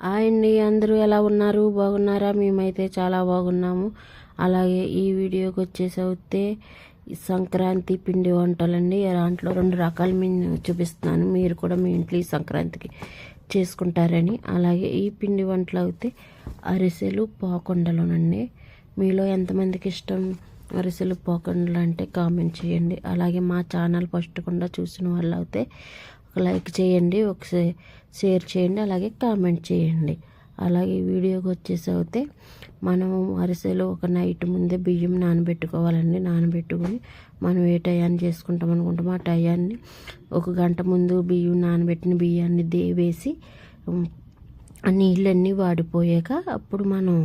అండి అందరూ ఎలా ఉన్నారు? బాగున్నారా? మేమైతే చాలా బాగున్నాము. అలాగే ఈ వీడియోకి వచ్చేసి అయితే సంక్రాంతి పిండి వంటలండి. దాంట్లో రెండు రకాలు మేము చూపిస్తున్నాను. మీరు కూడా మీ ఇంట్లో ఈ సంక్రాంతికి చేసుకుంటారని. అలాగే ఈ పిండి వంటలు అయితే అరిసెలు పాకొండలునండి. మీలో ఎంతమందికి ఇష్టం అరిసెలు పోకుండలు అంటే కామెంట్ చేయండి. అలాగే మా ఛానల్ ఫస్ట్ కూడా చూసిన వాళ్ళు అయితే ఒక లైక్ చేయండి ఒక షేర్ చేయండి అలాగే కామెంట్ చేయండి. అలాగే వీడియోకి వచ్చేసి అయితే మనము అరిసెలు ఒక నైట్ ముందే బియ్యం నానబెట్టుకోవాలండి. నానబెట్టుకొని మనం ఏ టయాన్ని చేసుకుంటాం అనుకుంటామో ఆ టయాన్ని ఒక గంట ముందు బియ్యం నానబెట్టిన బియ్యాన్ని దేవేసి నీళ్ళన్నీ వాడిపోయాక అప్పుడు మనం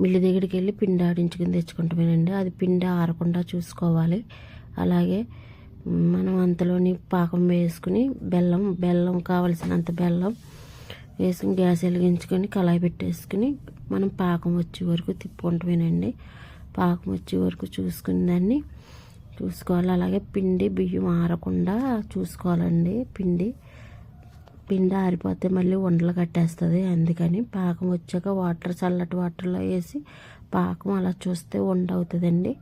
మిల్లి దగ్గరికి వెళ్ళి పిండి ఆడించుకుని తెచ్చుకుంటామేనండి. అది పిండి ఆరకుండా చూసుకోవాలి. అలాగే మనం అంతలోని పాకం వేసుకుని బెల్లం బెల్లం కావలసినంత బెల్లం వేసుకుని గ్యాస్ వెలిగించుకొని కళాయి పెట్టేసుకుని మనం పాకం వచ్చే వరకు తిప్పుకుంటామేనండి. పాకం వచ్చే వరకు చూసుకుని దాన్ని చూసుకోవాలి. అలాగే పిండి బియ్యం ఆరకుండా చూసుకోవాలండి. పిండి పిండి ఆరిపోతే మళ్ళీ ఉండలు కట్టేస్తుంది. అందుకని పాకం వచ్చాక వాటర్ చల్లటి వాటర్లో వేసి పాకం అలా చూస్తే వండ అవుతుందండి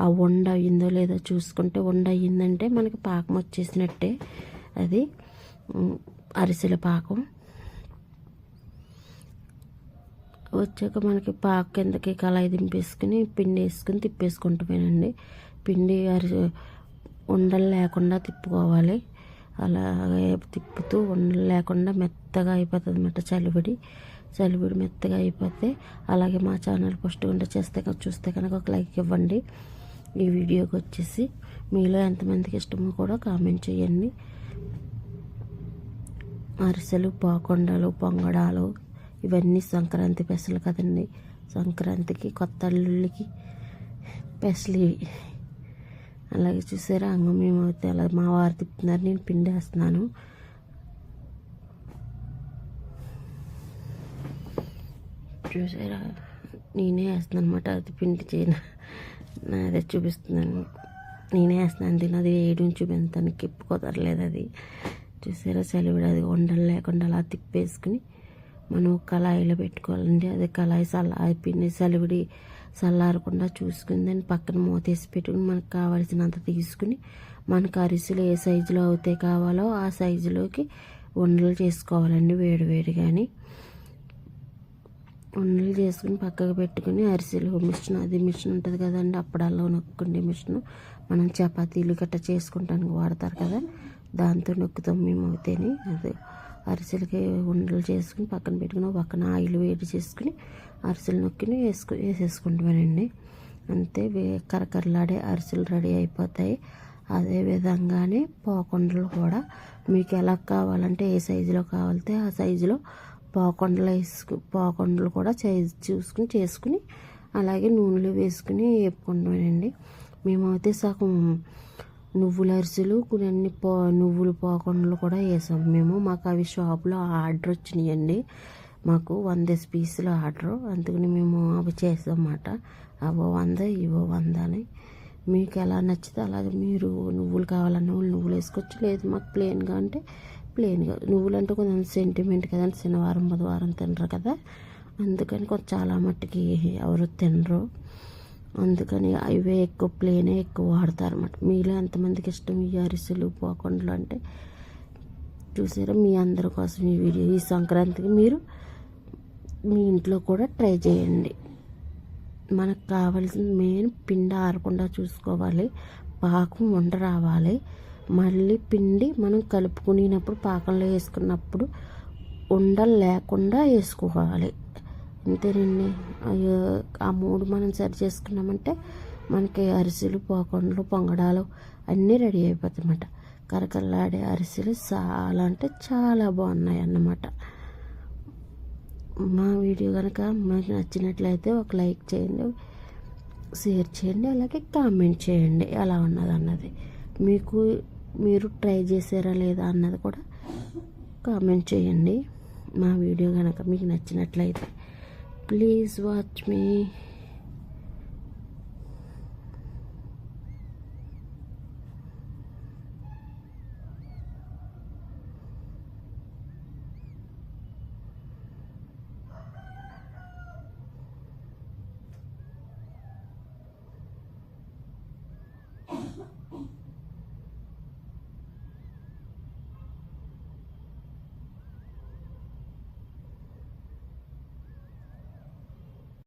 ఆ వండ అయ్యిందో లేదో చూసుకుంటే వండ అయ్యిందంటే మనకి పాకం వచ్చేసినట్టే అది. అరిసెల పాకం. వచ్చాక మనకి పాక కిందకి కళాయి దింపేసుకుని పిండి వేసుకుని తిప్పేసుకుంటామేనండి పిండి అరి ఉండలు లేకుండా తిప్పుకోవాలి. అలాగే తిప్పుతూ ఉండలు లేకుండా మెత్తగా అయిపోతుంది అన్నమాట చలివిడి. సెలవుడు మెత్తగా అయిపోతే అలాగే మా ఛానల్ ఫస్ట్ ఉంటే చేస్తే కనుక చూస్తే కనుక ఒక లైక్ ఇవ్వండి. ఈ వీడియోకి వచ్చేసి మీలో ఎంతమందికి ఇష్టమో కూడా కామెంట్ చేయండి. అరిసెలు పాకొండలు పొంగడాలు ఇవన్నీ సంక్రాంతి పెసలు కదండి. సంక్రాంతికి కొత్త అల్లుళ్ళకి పెసలు ఇవి. అలాగే చూసారా అంగం మేము అయితే అలా మా వారు తిప్పుతున్నారు నేను పిండి వేస్తున్నాను చూసారా నేనే వేస్తాను అనమాట అది పిండి చేయను. అదే చూపిస్తున్నాను నేనే వేస్తున్నాను దీని అది వేయడం చూపించాను కిప్పు కుదరలేదు అది. చూసారా చలివిడి అది ఉండలు లేకుండా అలా తిప్పేసుకుని మనం కళాయిలో పెట్టుకోవాలండి. అది కళాయి సల్లా పిండి చలివిడి చల్లారకుండా చూసుకుని దాన్ని పక్కన మూతేసి పెట్టుకుని మనకు కావాల్సినంత తీసుకుని మనకు అరిసెలు ఏ సైజులో అయితే కావాలో ఆ సైజులోకి ఉండలు చేసుకోవాలండి వేడి కానీ ఉండలు చేసుకుని పక్కకు పెట్టుకుని అరిసెలు మిషన్ అది మిషన్ ఉంటుంది కదండి. అప్పడాల్లో నొక్కుండే మిషన్. మనం చపాతీలు గట్ట చేసుకుంటానికి వాడతారు కదా. దాంతో నొక్కుతాం మేము అయితేనే. అది అరిసెలకి ఉండలు చేసుకుని పక్కన పెట్టుకుని పక్కన ఆయిల్ వేడి చేసుకుని అరిసెలు నొక్కిని వేసుకు వేసేసుకుంటామేనండి. అంతే వే కరకరలాడే అరిసెలు రెడీ అయిపోతాయి. అదే విధంగానే పోకుండలు కూడా. మీకు ఎలా కావాలంటే ఏ సైజులో కావాలితే ఆ సైజులో పాకొండలు వేసుకు పోకొండలు కూడా చే చూసుకుని చేసుకుని అలాగే నూనెలు వేసుకుని వేపుకుంటామండి. మేమైతే సగం నువ్వుల అరిసెలు కొన్ని పో నువ్వులు పోకొండలు కూడా వేసాం. మేము మాకు అవి షాప్లో ఆర్డర్ వచ్చినాయండి. మాకు వంద పీసులు ఆర్డర్. అందుకని మేము అవి చేసామన్నమాట. అవో వంద ఇవో వంద అని. మీకు ఎలా నచ్చితే అలాగే మీరు నువ్వులు కావాలన్న వాళ్ళు నువ్వులు వేసుకోవచ్చు. లేదు మాకు ప్లెయిన్గా అంటే ప్లెయిన్గా నువ్వులు అంటే కొంచెం సెంటిమెంట్ కదా శనివారం బుధవారం తినరు కదా. అందుకని కొంచెం చాలా మట్టుకి ఎవరు తినరు. అందుకని అవే ఎక్కువ ప్లేనే ఎక్కువ వాడతారు అన్నమాట. మీలో ఎంతమందికి ఇష్టం ఈ అరిసెలు పోకుండా అంటే? చూసారా మీ అందరి కోసం ఈ వీడియో. ఈ సంక్రాంతికి మీరు మీ ఇంట్లో కూడా ట్రై చేయండి. మనకు కావాల్సిన మెయిన్ పిండి ఆరకుండా చూసుకోవాలి. పాకం వండ రావాలి. మళ్ళీ పిండి మనం కలుపుకునేటప్పుడు పాకంలో వేసుకున్నప్పుడు ఉండలు లేకుండా వేసుకోవాలి. అంతేనండి. అయ్యో ఆ మూడు మనం సరి చేసుకున్నామంటే మనకి అరిసెలు పోకొండలు పొంగడాలు అన్నీ రెడీ అయిపోతాయి అన్నమాట కరకరలాడే అరిసెలు చాలా అంటే చాలా బాగున్నాయి అన్నమాట మా వీడియో కనుక మీకు నచ్చినట్లయితే ఒక లైక్ చేయండి షేర్ చేయండి అలాగే కామెంట్ చేయండి. ఎలా ఉన్నది అన్నది మీకు మీరు ట్రై చేసారా లేదా అన్నది కూడా కామెంట్ చేయండి. మా వీడియో కనుక మీకు నచ్చినట్లయితే ప్లీజ్ వాచ్ మీ